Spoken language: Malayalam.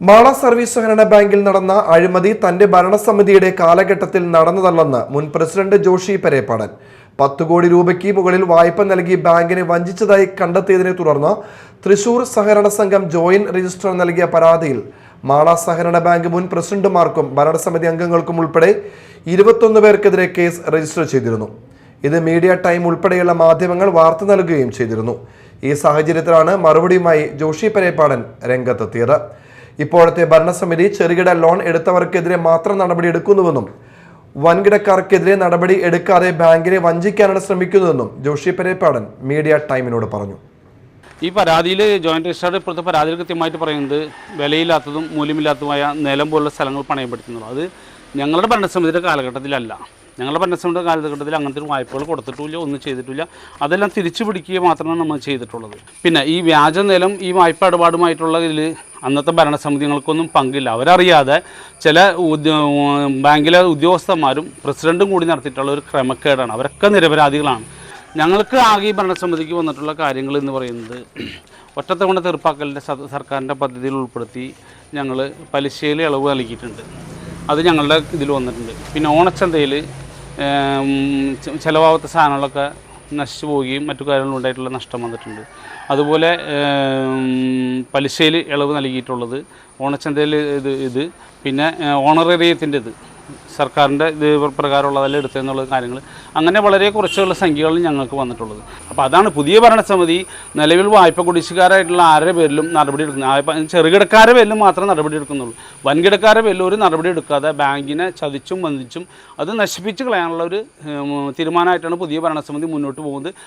മാള സർവീസ് സഹകരണ ബാങ്കിൽ നടന്ന അഴിമതി തന്റെ ഭരണസമിതിയുടെ കാലഘട്ടത്തിൽ നടന്നതല്ലെന്ന് മുൻ പ്രസിഡന്റ് ജോഷി പെരേപ്പാടൻ. പത്ത് കോടി രൂപയ്ക്ക് മുകളിൽ വായ്പ നൽകി ബാങ്കിനെ വഞ്ചിച്ചതായി കണ്ടെത്തിയതിനെ തുടർന്ന് തൃശൂർ സഹകരണ സംഘം ജോയിന്റ് രജിസ്ട്രാർ നൽകിയ പരാതിയിൽ മാള സഹകരണ ബാങ്ക് മുൻ പ്രസിഡന്റുമാർക്കും ഭരണസമിതി അംഗങ്ങൾക്കും ഉൾപ്പെടെ ഇരുപത്തൊന്ന് പേർക്കെതിരെ കേസ് രജിസ്റ്റർ ചെയ്തിരുന്നു. ഇത് മീഡിയ ടൈം ഉൾപ്പെടെയുള്ള മാധ്യമങ്ങൾ വാർത്ത നൽകുകയും ചെയ്തിരുന്നു. ഈ സാഹചര്യത്തിലാണ് മറുപടിയുമായി ജോഷി പരേപ്പാടൻ രംഗത്തെത്തിയത്. ഇപ്പോഴത്തെ ഭരണസമിതി ചെറുകിട ലോൺ എടുത്തവർക്കെതിരെ മാത്രം നടപടി എടുക്കുന്നുവെന്നും വൻകിടക്കാർക്കെതിരെ നടപടി എടുക്കാതെ ബാങ്കിനെ വഞ്ചിക്കാനാണ് ശ്രമിക്കുന്നതെന്നും ജോഷി പരേപ്പാടൻ മീഡിയ ടൈമിനോട് പറഞ്ഞു. ഈ പരാതിയിൽ ജോയിന്റ് രജിസ്ട്രാർ ഇപ്പോഴത്തെ പരാതിയിൽ കൃത്യമായിട്ട് പറയുന്നത് വിലയില്ലാത്തതും മൂല്യമില്ലാത്തതുമായ നിലം പോലുള്ള സ്ഥലങ്ങൾ പണയപ്പെടുത്തുന്നുള്ളൂ അത് ഞങ്ങളുടെ ഭരണസമിതിയുടെ കാലഘട്ടത്തിലല്ല. ഞങ്ങളുടെ ഭരണസമിതിയുടെ കാലഘട്ടത്തിൽ അങ്ങനത്തെ ഒരു വായ്പകൾ കൊടുത്തിട്ടില്ല ഒന്നും ചെയ്തിട്ടില്ല. അതെല്ലാം തിരിച്ചു പിടിക്കുക മാത്രമാണ് നമ്മൾ ചെയ്തിട്ടുള്ളത്. പിന്നെ ഈ വ്യാജ നിലം ഈ വായ്പ ഇടപാടുമായിട്ടുള്ള ഇതിൽ അന്നത്തെ ഭരണസമിതികൾക്കൊന്നും പങ്കില്ല. അവരറിയാതെ ചില ബാങ്കിലെ ഉദ്യോഗസ്ഥന്മാരും പ്രസിഡന്റും കൂടി നടത്തിയിട്ടുള്ള ഒരു ക്രമക്കേടാണ്. അവരൊക്കെ നിരപരാധികളാണ്. ഞങ്ങൾക്ക് ആകെ ഈ ഭരണസമിതിക്ക് വന്നിട്ടുള്ള കാര്യങ്ങൾ എന്ന് പറയുന്നത് ഒറ്റത്തവണ തീർപ്പാക്കലിന്റെ സർക്കാരിന്റെ പദ്ധതിയിൽ ഉൾപ്പെടുത്തി ഞങ്ങൾ പലിശയിൽ ഇളവ് നൽകിയിട്ടുണ്ട്. അത് ഞങ്ങളുടെ ഇതിൽ വന്നിട്ടുണ്ട്. പിന്നെ ഓണച്ചന്തയിൽ ചിലവാകാത്ത സാധനങ്ങളൊക്കെ നശിച്ചു പോവുകയും മറ്റു കാര്യങ്ങളും ഉണ്ടായിട്ടുള്ള നഷ്ടം വന്നിട്ടുണ്ട്. അതുപോലെ പലിശയിൽ ഇളവ് നൽകിയിട്ടുള്ളത് ഓണച്ചന്തയിൽ ഇത് ഇത് പിന്നെ ഓണറേറിയത്തിന്റെ ഇത് സർക്കാരിന്റെ ഇത് പ്രകാരമുള്ളതെല്ലാം എടുത്തെന്നുള്ള കാര്യങ്ങൾ. അങ്ങനെ വളരെ കുറച്ചുള്ള സംഖ്യകൾ ഞങ്ങൾക്ക് വന്നിട്ടുള്ളത്. അപ്പോൾ അതാണ് പുതിയ ഭരണസമിതി നിലവിൽ വായ്പ കുടിശ്ശിക്കാരായിട്ടുള്ള ആരുടെ പേരിലും നടപടി എടുക്കുന്നത്. വായ്പ ചെറുകിടക്കാരുടെ പേരിലും മാത്രമേ നടപടി എടുക്കുന്നുള്ളൂ. വൻകിടക്കാരുടെ പേരിൽ ഒരു നടപടി എടുക്കാതെ ബാങ്കിനെ ചതിച്ചും വന്ദിച്ചും അത് നശിപ്പിച്ച് കളയാനുള്ള ഒരു തീരുമാനമായിട്ടാണ് പുതിയ ഭരണസമിതി മുന്നോട്ട് പോകുന്നത്.